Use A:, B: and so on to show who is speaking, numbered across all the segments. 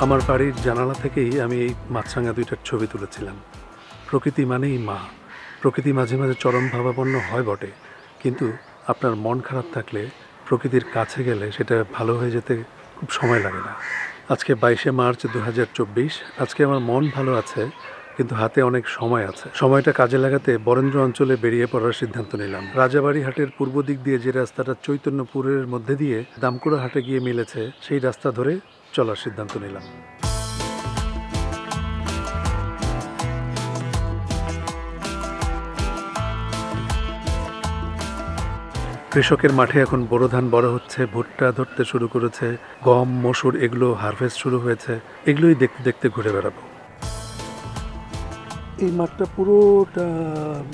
A: আমার বাড়ির জানালা থেকেই আমি এই মাছরাঙা দুইটার ছবি তুলেছিলাম। প্রকৃতি মানেই মা। প্রকৃতি মাঝে মাঝে চরম ভাবাপন্ন হয় বটে। কিন্তু আপনার মন খারাপ থাকলে প্রকৃতির কাছে গেলে সেটা ভালো হয়ে যেতে খুব সময় লাগে না। আজকে বাইশে মার্চ দু হাজার চব্বিশ। আজকে আমার মন ভালো আছে, কিন্তু হাতে অনেক সময় আছে। সময়টা কাজে লাগাতে বরেন্দ্র অঞ্চলে বেরিয়ে পড়ার সিদ্ধান্ত নিলাম। রাজাবাড়ি হাটের পূর্ব দিক দিয়ে যে রাস্তাটা চৈতন্যপুরের মধ্যে দিয়ে দামকুড়া হাটে গিয়ে মিলেছে, সেই রাস্তা ধরে চলার সিদ্ধান্ত নিলাম। কৃষকের মাঠে এখন বোরো ধান বড় হচ্ছে, ভুট্টা ধরতে শুরু করেছে, গম, মসুর এগুলো হারভেস্ট শুরু হয়েছে, এগুলোই দেখতে দেখতে ঘুরে বেড়াবো। এই মাঠটা পুরোটা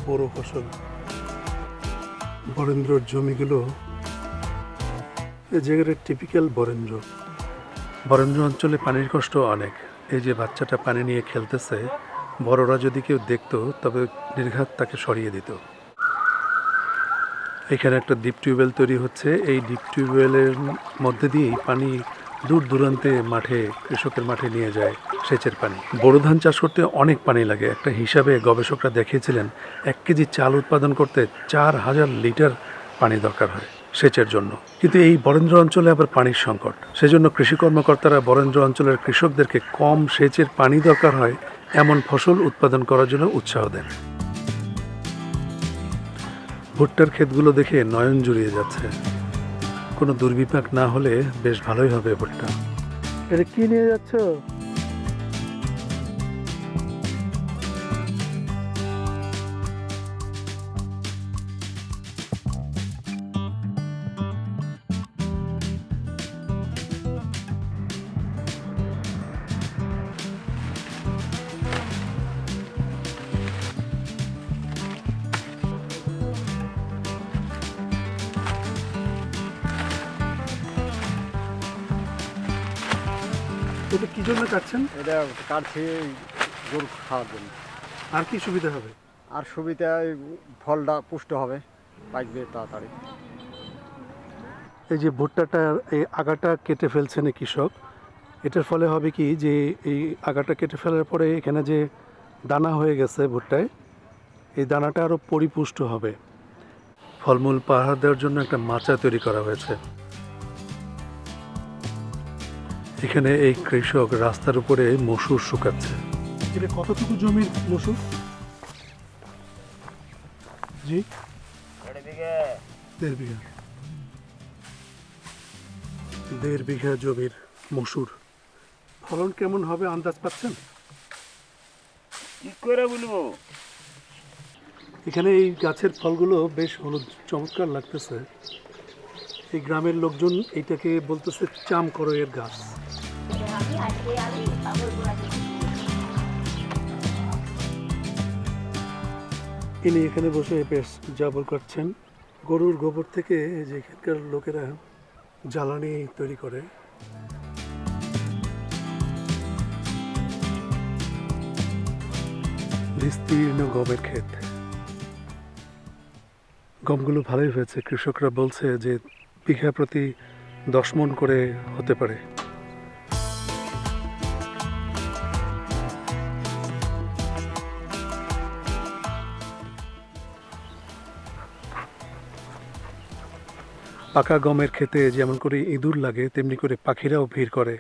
A: বড় ফসল। বরেন্দ্রর জমিগুলো এই জায়গাটা টিপিক্যাল বরেন্দ্র। বরেন্দ্র অঞ্চলে পানির কষ্ট অনেক। এই যে বাচ্চাটা পানি নিয়ে খেলতেছে, বড়রা যদি কেউ দেখতো, তবে নির্ঘাত তাকে সরিয়ে দিত। এখানে একটা ডিপ টিউবওয়েল তৈরি হচ্ছে। এই ডিপ টিউবওয়েলের মধ্যে দিয়েই পানি দূর দূরান্তে মাঠে, কৃষকের মাঠে নিয়ে যায় সেচের পানি। বোরো ধান চাষ করতে অনেক পানি লাগে। একটা হিসাবে গবেষকরা দেখিয়েছিলেন এক কেজি চাল উৎপাদন করতে চার হাজার লিটার পানি দরকার হয়। সেচের জন্য। কিন্তু এই বরেন্দ্র অঞ্চলে আবার পানির সংকট। সেজন্য কৃষি কর্মকর্তারা বরেন্দ্র অঞ্চলের কৃষকদেরকে কম সেচের পানি দরকার হয়, এমন ফসল উৎপাদন করার জন্য উৎসাহ দেন। ভুট্টার ক্ষেতগুলো দেখে নয়ন জুড়িয়ে যাচ্ছে। কোনো দুর্বিপাক না হলে বেশ ভালোই হবে ভুট্টা। এটা কি নিয়ে যাচ্ছ? এটা কি জন্য কাটছেন?
B: এটা কাটছি গরু খাওয়ার জন্য।
A: আর কি সুবিধা হবে?
B: আর সুবিধা ফলটা পুষ্ট হবে পাকবে তাড়াতাড়ি।
A: এই যে ভুট্টাটা এই আগাটা কেটে ফেলছেন কৃষক এটার ফলে হবে কি যে এই আগাটা কেটে ফেলার পরে এখানে যে দানা হয়ে গেছে ভুট্টায় এই দানাটা আরও পরিপুষ্ট হবে। ফলমূল পাহাড় দেওয়ার জন্য একটা মাচা তৈরি করা হয়েছে। এখানে এই কৃষক রাস্তার উপরে মসুর শুকাচ্ছে। এটা কতটুকু জমির মসুর? জি। দেড় বিঘা। দেড় বিঘা জমির মসুর। ফলন কেমন হবে? আন্দাজ পাচ্ছেন?
C: কি করে বলব?
A: এখানে এই গাছের ফলগুলো বেশ হলুদ চমৎকার লাগতেছে। এই গ্রামের লোকজন এইটাকে বলতেছে চাম করয়ের গাছ। ইনি এখানে বসে বেশ জাবর করছেন গরুর গোবর থেকে যে এখানকার লোকেরা জ্বালানি তৈরি করে। বিস্তীর্ণ গমের ক্ষেত। গমগুলো ভালোই হয়েছে। কৃষকরা বলছে যে বিঘা প্রতি দশ মন করে হতে পারে। পাকা গমের খেতে যেমন করে ইঁদুর লাগে, তেমনি করে পাখিরাও ভিড় করে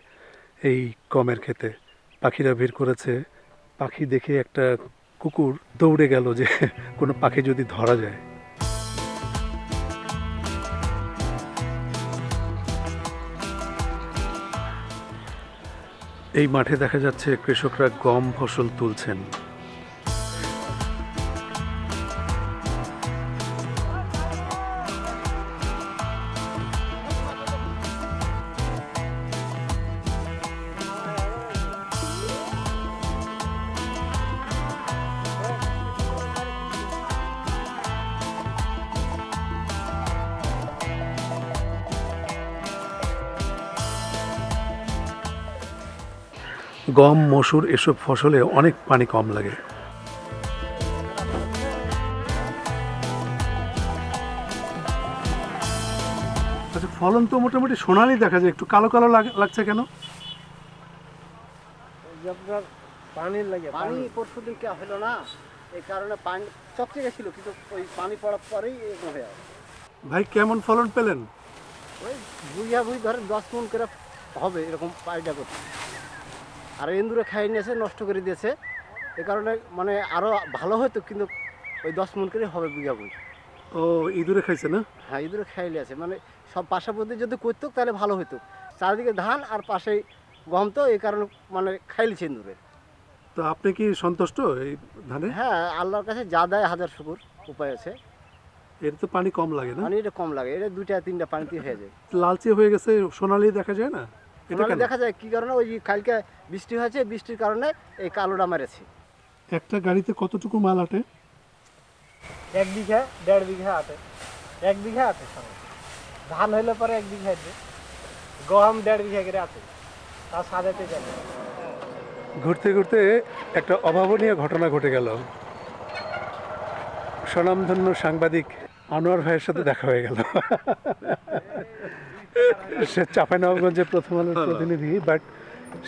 A: এই গমের খেতে পাখিরা ভিড় করেছে। পাখি দেখে একটা কুকুর দৌড়ে গেল যে কোনো পাখি যদি ধরা যায়। এই মাঠে দেখা যাচ্ছে কৃষকরা গম ফসল তুলছেন। গম মসুর এসব ফসলে অনেক পানি কম লাগে। আচ্ছা ফলন তো মোটামুটি সোনালি দেখা যায় একটু কালো কালো লাগ- লাগছে কেন?
C: আপনার পানির লাগে
B: পানি পরশু দিন কে হলো না এই কারণে পানি চকচকে গেছিল কিন্তু ওই পানি পড়ার পরেই এরকম হয়ে
A: ভাই কেমন ফলন পেলেন?
B: ওই বুঝিয়া বুঝি ধরেন দশ মন করে হবে এরকম পাইটা করতে আর এন্দুরে খাই নিয়েছে নষ্ট করে দিয়েছে। এ কারণে মানে আরও ভালো হতো কিন্তু ওই দশ মন করে হবে বুঝি
A: ও ইঁদুরে খাইছে না?
B: হ্যাঁ ইঁদুরে খাই নিয়েছে মানে সব পাশাপাশি যদি করতো তাহলে ভালো হতো চারিদিকে ধান আর পাশে গম তো এই কারণে মানে খাইলিছে ইঁদুরে
A: তো আপনি কি সন্তুষ্ট এই ধানে?
B: হ্যাঁ আল্লাহর কাছে যা দেয় হাজার শুকুর উপায় আছে।
A: এর তো পানি কম লাগে না?
B: মানে এটা কম লাগে এটা দুইটা তিনটা পানিতে হয়ে যায়।
A: লালচে হয়ে গেছে সোনালি দেখা যায় না? এটা?
B: দেখা যায় কি কারণে? ওই কালকে বৃষ্টি হয়েছে বৃষ্টির কারণে এই কালোটা মেরেছে।
A: একটা গাড়িতে কতটুকু মাল আটে?
C: এক বিঘা দেড় বিঘা আটে। এক বিঘা আটে ধান হইলে পরে এক বিঘা আছে গম দেড় বিঘা করে আছে তার সাজাতে যাবে
A: ঘুরতে ঘুরতে একটা অভাবনীয় ঘটনা ঘটে গেল। স্বনামধন্য সাংবাদিক আনোয়ার ভাইয়ের সাথে দেখা হয়ে গেল। সে চাঁপাইনবাবগঞ্জের প্রথম আলোর প্রতিনিধি বাট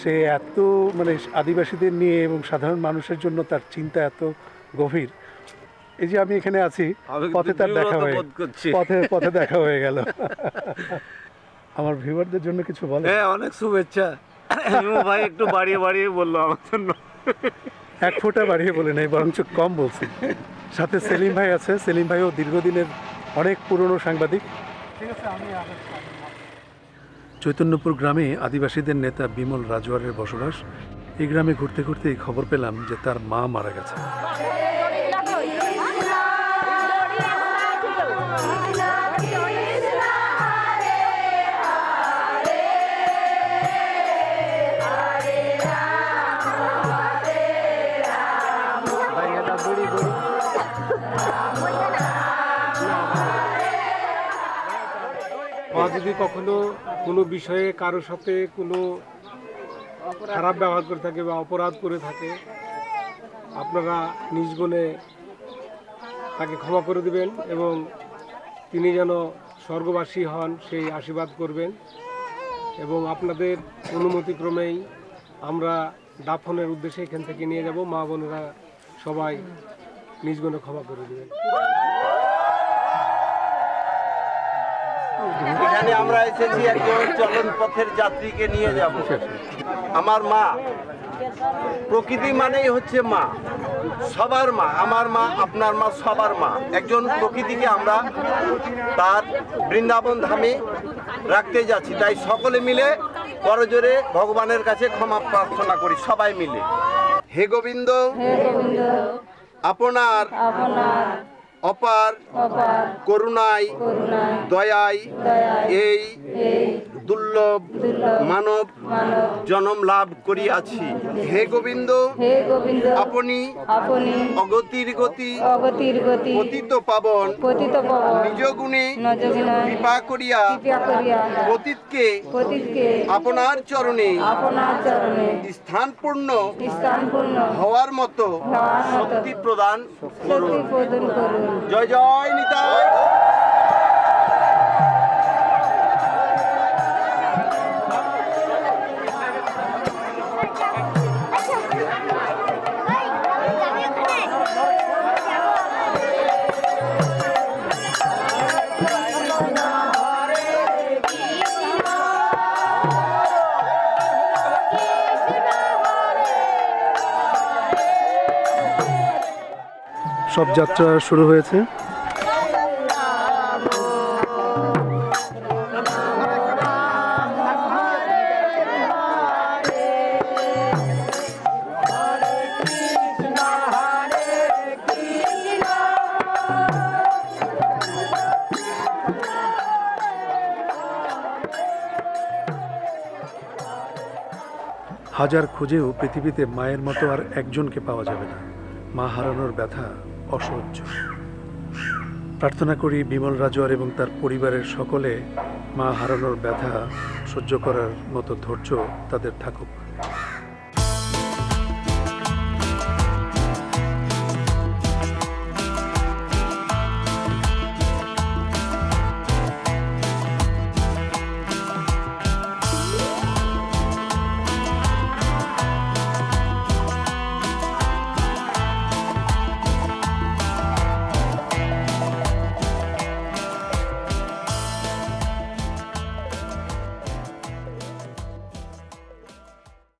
A: সে এত মানে আদিবাসীদের নিয়ে এবং সাধারণ মানুষের জন্য তার চিন্তা এত গভীর। এই যে আমি এখানে আছি পথে তার দেখা হয়ে পথে পথে দেখা হয়ে গেল। আমার ভিউয়ারদের জন্য কিছু বলে
D: হ্যাঁ অনেক শুভেচ্ছা। ভাই একটু বাড়িয়ে বাড়িয়ে বলল আমার জন্য।
A: এক ফোঁটা বাড়িয়ে বলে নাই বরঞ্চ কম বলছি। সাথে সেলিম ভাই আছে। সেলিম ভাইও দীর্ঘদিনের অনেক পুরনো সাংবাদিক। চৈতন্যপুর গ্রামে আদিবাসীদের নেতা বিমল রাজওয়ারের বসবাস। এই গ্রামে ঘুরতে ঘুরতে খবর পেলাম যে তার মা মারা গেছে
E: যদি কখনো কোনো বিষয়ে কারোর সাথে কোনো খারাপ ব্যবহার করে থাকে বা অপরাধ করে থাকে, আপনারা নিজ গুণে তাকে ক্ষমা করে দিবেন এবং তিনি যেন স্বর্গবাসী হন সেই আশীর্বাদ করবেন। এবং আপনাদের অনুমতিক্রমেই আমরা দাফনের উদ্দেশ্যে এখান থেকে নিয়ে যাব। মা বোনেরা সবাই নিজ গুণে ক্ষমা করে দেবেন।
D: এখানে আমরা এসেছি একজন চলন পথের যাত্রীকে নিয়ে যাব। আমার মা প্রকৃতি মানেই হচ্ছে মা। সবার মা আমার মা আপনার মা সবার মা। একজন প্রকৃতিকে আমরা তার বৃন্দাবন ধামে রাখতে যাচ্ছি। তাই সকলে মিলে করজোরে ভগবানের কাছে ক্ষমা প্রার্থনা করি সবাই মিলে। হে গোবিন্দ আপনার অপার করুণায় দয়ায় এই দুর্লভ মানব জনম লাভ করিয়াছি। হে গোবিন্দ আপনি অগতির গতি
F: অগতির গতি
D: পতিত পাবন
F: পতিত পবন
D: নিজ গুণে কৃপা করিয়া পতিতকে
F: পতিতকে
D: আপনার চরণে
F: আপনার চরণে
D: স্থানপূর্ণ
F: স্থানপূর্ণ
D: হওয়ার মতো শক্তি প্রদান
F: শক্তি প্রদান করুন।
D: জয় জয় নিতাই।
A: সব যাত্রা শুরু হয়েছে। হাজার খুঁজেও পৃথিবীতে মায়ের মতো আর একজনকে পাওয়া যাবে না। মা হারানোর ব্যথা। অসহ্য। প্রার্থনা করি বিমল রাজুয়ার এবং তার পরিবারের সকলে মা হারানোর ব্যথা সহ্য করার মতো ধৈর্য তাদের থাকুক।